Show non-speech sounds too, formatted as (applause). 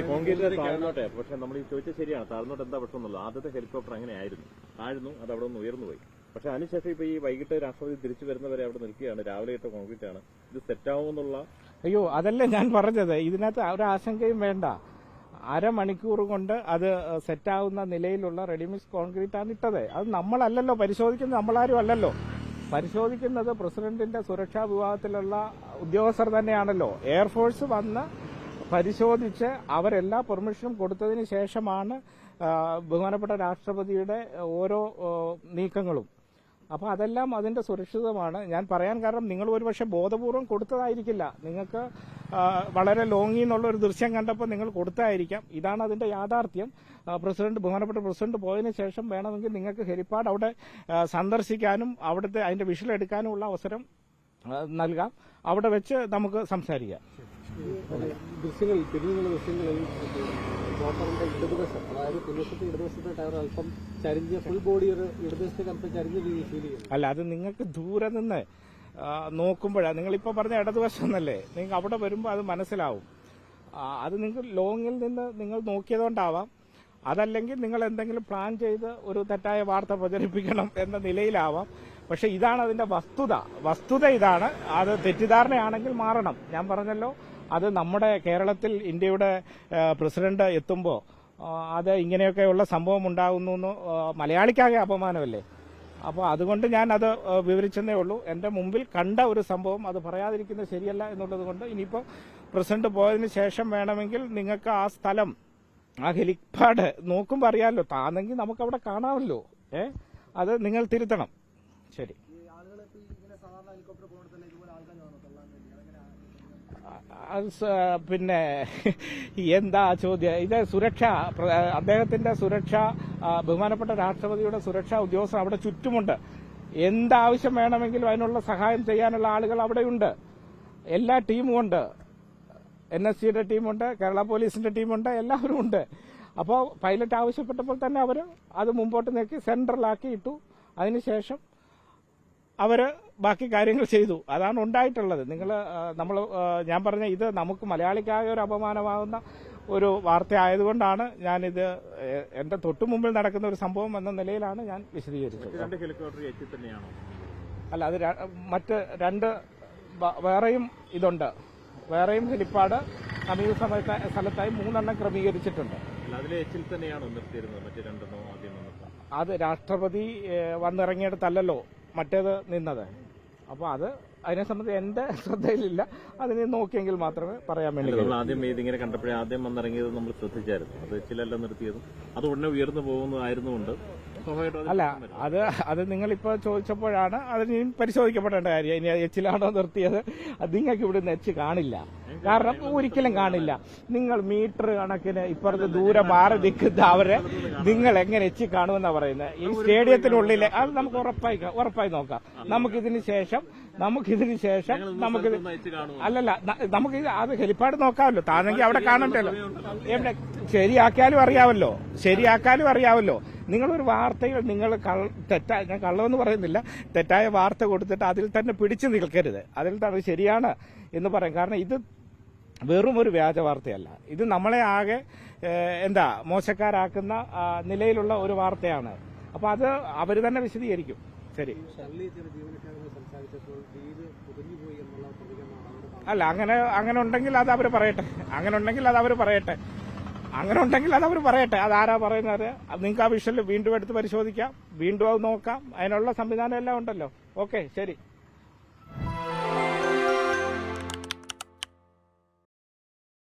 Concrete താഴ്ന്നോട്ടെ. പക്ഷെ നമ്മൾ ഈ ചോദിച്ചത് ശരിയാണ്. താഴ്ന്നോട്ട് എന്താ പ്രശ്നം എന്നുള്ളത്? ആദ്യത്തെ ഹെലികോപ്റ്റർ അങ്ങനെയായിരുന്നു. താഴ്ന്നു അത് അവിടെ നിന്ന് ഉയർന്നു പോയി. പക്ഷെ അതിനുശേഷം ഇപ്പൊ ഈ വൈകിട്ട് രാഷ്ട്രപതി തിരിച്ചു വരുന്നവരെ അവിടെ നിൽക്കുകയാണ്. രാവിലെ ഇട്ട കോൺക്രീറ്റ് ആണ്. ഇത് സെറ്റാവുമെന്നുള്ള അയ്യോ അതല്ല ഞാൻ പറഞ്ഞത്. ഇതിനകത്ത് ഒരു ആശങ്കയും വേണ്ട. അരമണിക്കൂർ കൊണ്ട് അത് സെറ്റാവുന്ന നിലയിലുള്ള റെഡിമിക്സ് കോൺക്രീറ്റ് ആണ് ഇട്ടത്. അത് നമ്മളല്ലല്ലോ പരിശോധിക്കുന്നത്. നമ്മളാരും അല്ലല്ലോ. പരിശോധിക്കുന്നത് പ്രസിഡന്റിന്റെ സുരക്ഷാ വിഭാഗത്തിലുള്ള ഉദ്യോഗസ്ഥർ തന്നെയാണല്ലോ. എയർഫോഴ്സ് വന്ന് പരിശോധിച്ച് അവരെല്ലാ പെർമിഷനും കൊടുത്തതിന് ശേഷമാണ് ബഹുമാനപ്പെട്ട രാഷ്ട്രപതിയുടെ ഓരോ നീക്കങ്ങളും. അപ്പോൾ അതെല്ലാം അതിന്റെ സുരക്ഷിതമാണ്. ഞാൻ പറയാൻ കാരണം നിങ്ങൾ ഒരുപക്ഷെ ബോധപൂർവം കൊടുത്തതായിരിക്കില്ല. നിങ്ങൾക്ക് വളരെ ലോങ്ങി എന്നുള്ള ഒരു ദൃശ്യം കണ്ടപ്പോൾ നിങ്ങൾ കൊടുത്തതായിരിക്കാം. ഇതാണ് അതിന്റെ യാഥാർത്ഥ്യം. പ്രസിഡന്റ് ബഹുമാനപ്പെട്ട പ്രസിഡന്റ് പോയതിനു ശേഷം വേണമെങ്കിൽ നിങ്ങൾക്ക് ഹെലിപ്പാഡ് അവിടെ സന്ദർശിക്കാനും അവിടുത്തെ അതിന്റെ വിഷലെടുക്കാനുമുള്ള അവസരം നൽകാം. അവിടെ വെച്ച് നമുക്ക് സംസാരിക്കാം. ദൃശ്യങ്ങളിൽ പിന്നീടുള്ള ദൃശ്യങ്ങളിൽ മോട്ടറിന്റെ ഇടതുവശം അതായത് പിന്നത്തെ ഇടതുവശത്തെ ടയർ അല്പം ചരിഞ്ഞ് ഫുൾ ബോഡി ഒരു ഇടതുവശത്തെ അല്പം ചരിഞ്ഞ രീതിയിൽ ഫീൽ ചെയ്യും അല്ല അത് നിങ്ങൾക്ക് ദൂരെ നിന്ന് നോക്കുമ്പോഴാണ് നിങ്ങളിപ്പോൾ പറഞ്ഞ ഇടതുവശം എന്നല്ലേ നിങ്ങൾ അവിടെ വരുമ്പോൾ അത് മനസ്സിലാവും. അത് നിങ്ങൾക്ക് ലോങ്ങിൽ നിന്ന് നിങ്ങൾ നോക്കിയതുകൊണ്ടാവാം. അതല്ലെങ്കിൽ നിങ്ങൾ എന്തെങ്കിലും പ്ലാൻ ചെയ്ത് ഒരു തെറ്റായ വാർത്ത പ്രചരിപ്പിക്കണം എന്ന നിലയിലാവാം. പക്ഷെ ഇതാണ് അതിന്റെ വസ്തുത. വസ്തുത ഇതാണ്. അത് തെറ്റിദ്ധാരണയാണെങ്കിൽ മാറണം. ഞാൻ പറഞ്ഞല്ലോ അത് നമ്മുടെ കേരളത്തിൽ ഇന്ത്യയുടെ പ്രസിഡന്റ് എത്തുമ്പോൾ അത് ഇങ്ങനെയൊക്കെയുള്ള സംഭവം ഉണ്ടാകുന്നു എന്ന് മലയാളിക്കാകെ അപമാനമല്ലേ? അപ്പോൾ അതുകൊണ്ട് ഞാൻ അത് വിവരിച്ചെന്നേ ഉള്ളൂ. എന്റെ മുമ്പിൽ കണ്ട ഒരു സംഭവം അത് പറയാതിരിക്കുന്നത് ശരിയല്ല എന്നുള്ളത് കൊണ്ട് ഇനിയിപ്പോൾ പ്രസിഡന്റ് പോയതിന് ശേഷം വേണമെങ്കിൽ നിങ്ങൾക്ക് ആ സ്ഥലം ആ ഹെലിപ്പാഡ് നോക്കുമ്പോൾ അറിയാമല്ലോ താന്നെങ്കിൽ നമുക്ക് അവിടെ കാണാമല്ലോ. ഏ? അത് നിങ്ങൾ തിരുത്തണം. ശരി അത് സ- പിന്നെ എന്താ ചോദ്യം? ഇത് സുരക്ഷ അദ്ദേഹത്തിന്റെ സുരക്ഷ ബഹുമാനപ്പെട്ട രാഷ്ട്രപതിയുടെ സുരക്ഷാ ഉദ്യോഗസ്ഥർ അവിടെ ചുറ്റുമുണ്ട്. എന്താവശ്യം വേണമെങ്കിലും അതിനുള്ള സഹായം ചെയ്യാനുള്ള ആളുകൾ അവിടെയുണ്ട്. എല്ലാ ടീമും ഉണ്ട്. എൻ എസ് സിയുടെ ടീമുണ്ട് കേരള പോലീസിന്റെ ടീമുണ്ട് എല്ലാവരും ഉണ്ട്. അപ്പോൾ പൈലറ്റ് ആവശ്യപ്പെട്ടപ്പോൾ തന്നെ അവർ അത് മുമ്പോട്ട് നീക്കി സെൻട്രലാക്കി ഇട്ടു അതിനുശേഷം അവർ ബാക്കി കാര്യങ്ങൾ ചെയ്തു. അതാണ് ഉണ്ടായിട്ടുള്ളത്. നിങ്ങൾ നമ്മൾ ഞാൻ പറഞ്ഞ ഇത് നമുക്ക് മലയാളിക്കാകെ ഒരു അപമാനമാകുന്ന ഒരു വാർത്ത ആയതുകൊണ്ടാണ് ഞാനിത് എന്റെ തൊട്ടു മുമ്പിൽ നടക്കുന്ന ഒരു സംഭവം എന്ന നിലയിലാണ് ഞാൻ വിശദീകരിച്ചത്. രണ്ട് ഹെലികോപ്റ്റർ തന്നെയാണോ? അല്ല അത് മറ്റ് രണ്ട് വേറെയും ഇതുണ്ട്. വേറെയും ഹെലിപ്പാഡ് സമീപ സമയത്ത് സ്ഥലത്തായി മൂന്നെണ്ണം ക്രമീകരിച്ചിട്ടുണ്ട്. അത് രാഷ്ട്രപതി വന്നിറങ്ങിയിടത്തല്ലോ മറ്റേത് നിന്നത്. അപ്പോൾ അത് അതിനെ സംബന്ധിച്ച് എന്റെ (laughs) ശ്രദ്ധയിലില്ല. അതിനെ നോക്കിയെങ്കിൽ മാത്രമേ പറയാൻ വേണ്ടി നമ്മൾ ആദ്യം ഇതിങ്ങനെ കണ്ടപ്പോഴേ ആദ്യം വന്നിറങ്ങിയത് നമ്മൾ ശ്രദ്ധിച്ചായിരുന്നു. അത് എച്ചിലല്ല നിർത്തിയതും. അത് ഉടനെ ഉയർന്നു പോകുന്നതായിരുന്നുകൊണ്ട് അല്ല അത് അത് അത് നിങ്ങളിപ്പോ ചോദിച്ചപ്പോഴാണ് അത് ഇനി പരിശോധിക്കപ്പെടേണ്ട കാര്യം. ഇനി എച്ചിലാണോ നിർത്തിയത്? അത് നിങ്ങൾക്ക് ഇവിടെ എച്ച് കാണില്ല. കാരണം ഒരിക്കലും കാണില്ല. നിങ്ങൾ മീറ്റർ കണക്കിന് ഇപ്പുറത്ത് ദൂരെ മാറി നിൽക്കുന്ന അവരെ നിങ്ങൾ എങ്ങനെ എച്ച് കാണുമെന്നാണ് പറയുന്നത്? ഈ സ്റ്റേഡിയത്തിനുള്ളിലെ അത് നമുക്ക് ഉറപ്പായി ഉറപ്പായി നോക്കാം. നമുക്കിതിന് ശേഷം നമുക്കിതിന് ശേഷം നമുക്ക് അല്ലല്ല നമുക്ക് അത് ഹെലിപ്പാഡ് നോക്കാമല്ലോ. താഴെങ്കിൽ അവിടെ കാണണ്ടല്ലോ. എവിടെ ശരിയാക്കിയാലും അറിയാമല്ലോ ശരിയാക്കാനും അറിയാമല്ലോ നിങ്ങളൊരു വാർത്തയിൽ നിങ്ങൾ തെറ്റായ തെറ്റാ ഞാൻ കള്ളമെന്ന് പറയുന്നില്ല. തെറ്റായ വാർത്ത കൊടുത്തിട്ട് അതിൽ തന്നെ പിടിച്ചു നിൽക്കരുത്. അതിൽ തന്നെ ശരിയാണ് എന്ന് പറയും. കാരണം ഇത് വെറും ഒരു വ്യാജ വാർത്തയല്ല. ഇത് നമ്മളെ ആകെ എന്താ മോശക്കാരാക്കുന്ന നിലയിലുള്ള ഒരു വാർത്തയാണ്. അപ്പൊ അത് അവർ തന്നെ വിശദീകരിക്കും. ശരി. അല്ല അങ്ങനെ അങ്ങനെ ഉണ്ടെങ്കിൽ അത് അവർ പറയട്ടെ. അങ്ങനെ ഉണ്ടെങ്കിൽ അത് അവർ പറയട്ടെ. അങ്ങനെ ഉണ്ടെങ്കിൽ അത് അവർ പറയട്ടെ. അതാരാ പറയുന്നത്? നിങ്ങൾക്ക് ആ വിഷയം വീണ്ടും എടുത്ത് പരിശോധിക്കാം. വീണ്ടും അത് നോക്കാം. അതിനുള്ള സംവിധാനം എല്ലാം ഉണ്ടല്ലോ. ഓക്കെ ശരി.